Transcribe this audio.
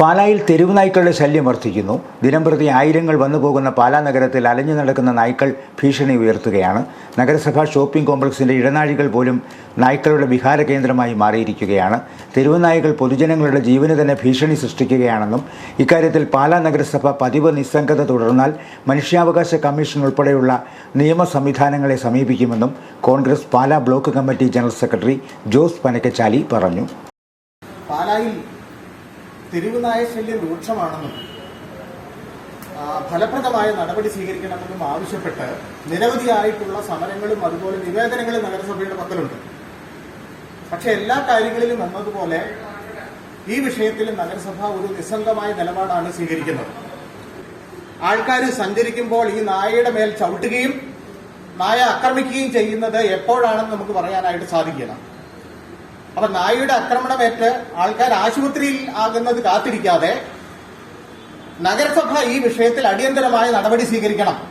പാലായിൽ തെരുവ് നായ്ക്കളുടെ ശല്യം വർദ്ധിക്കുന്നു. ദിനംപ്രതി ആയിരങ്ങൾ വന്നു പോകുന്ന പാലാ നഗരത്തിൽ അലഞ്ഞു നടക്കുന്ന നായ്ക്കൾ ഭീഷണി ഉയർത്തുകയാണ്. നഗരസഭാ ഷോപ്പിംഗ് കോംപ്ലക്സിന്റെ ഇടനാഴികൾ പോലും നായ്ക്കളുടെ വിഹാര കേന്ദ്രമായി മാറിയിരിക്കുകയാണ്. തെരുവ് നായ്ക്കൾ പൊതുജനങ്ങളുടെ ജീവന് തന്നെ ഭീഷണി സൃഷ്ടിക്കുകയാണെന്നും ഇക്കാര്യത്തിൽ പാലാ നഗരസഭ പതിവ് നിസ്സംഗത തുടർന്നാൽ മനുഷ്യാവകാശ കമ്മീഷൻ ഉൾപ്പെടെയുള്ള നിയമ സംവിധാനങ്ങളെ സമീപിക്കുമെന്നും Congress Pala block committee general secretary Jose Panakkachali പറഞ്ഞു. പാലായിൽ തെരുവുനായ ശല്യം രൂക്ഷമാണെന്നും ഫലപ്രദമായ നടപടി സ്വീകരിക്കണമെന്നും ആവശ്യപ്പെട്ട് നിരവധിയായിട്ടുള്ള സമരങ്ങളും അതുപോലെ നിവേദനങ്ങളും നഗരസഭയുടെ പക്കലുണ്ട്. പക്ഷെ എല്ലാ കാര്യങ്ങളിലും എന്നതുപോലെ ഈ വിഷയത്തിൽ നഗരസഭ ഒരു നിസ്സംഗമായ നിലപാടാണ് സ്വീകരിക്കുന്നത്. ആൾക്കാർ സഞ്ചരിക്കുമ്പോൾ ഈ നായയുടെ മേൽ ചവിട്ടുകയും നായ ആക്രമിക്കുകയും ചെയ്യുന്നത് എപ്പോഴാണെന്ന് നമുക്ക് പറയാനായിട്ട് സാധിക്കില്ല. അപ്പൊ നായയുടെ ആക്രമണമേറ്റ് ആൾക്കാർ ആശുപത്രിയിൽ ആകുന്നത് കാത്തിരിക്കാതെ നഗരസഭ ഈ വിഷയത്തിൽ അടിയന്തരമായ നടപടി സ്വീകരിക്കണം.